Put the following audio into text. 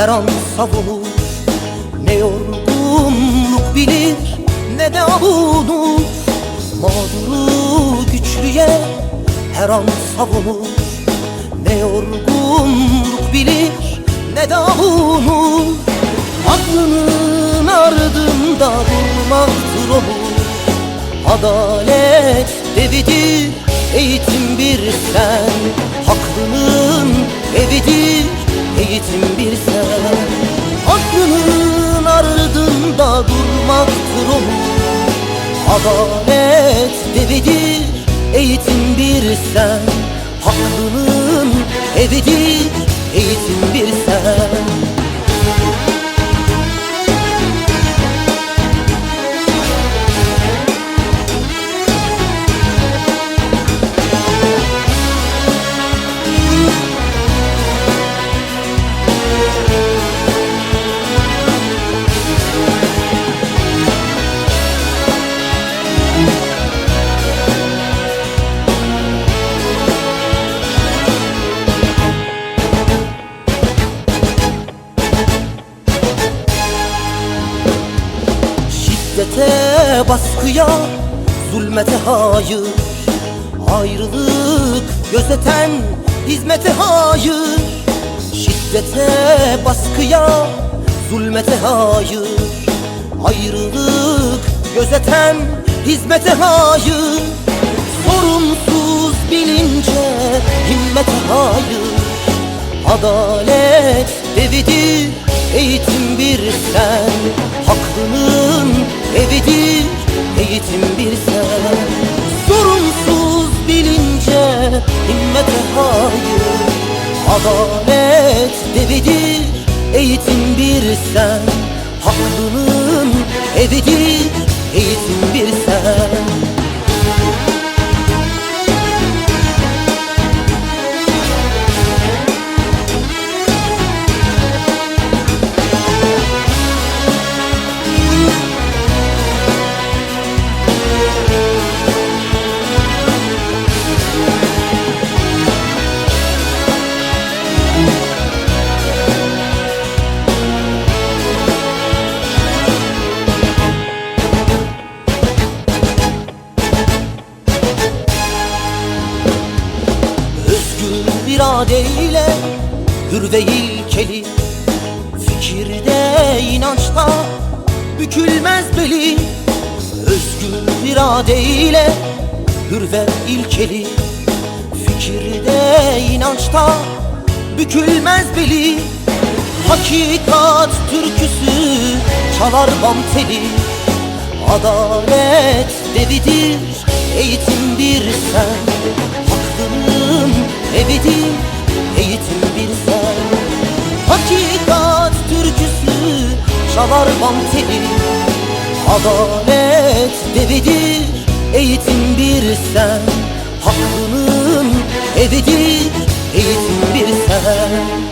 Her an savunur. Ne yorgunluk bilir ne de avunur. Mağduru güçlüye her an savunur. Ne yorgunluk bilir ne de avunur. Aklının ardında durmaktır olur Adalet devidir, eğitim bir sen. Haklının evidir, eğitim bir sen Adalet devidir, eğitim bir sen Haklının evidir, Şiddete, baskıya, zulmete hayır. Ayrılık gözeten hizmete hayır. Şiddete, baskıya, zulmete hayır. Ayrılık gözeten hizmete hayır. Sorumsuz bilince himmete hayır. Adalet devidir, eğitim bir sen. Haklının evidir, eğitim bir sen. Sorumsuz bilince himmete hayır. Adalet devidir, eğitim bir sen. Haklının evidir, eğitim bir sen iradeyle hür ve ilkeli Fikirde inançta bükülmez beli. Özgür iradeyle hür ve ilkeli Fikirde inançta bükülmez beli. Hakikat türküsü çalar bam teli Adalet devidir, eğitim bir sen Evidir, eğitim bir sen Hakikat türküsü çalar bam teli Adalet devidir, eğitim bir sen Hakkının evidir, eğitim bir sen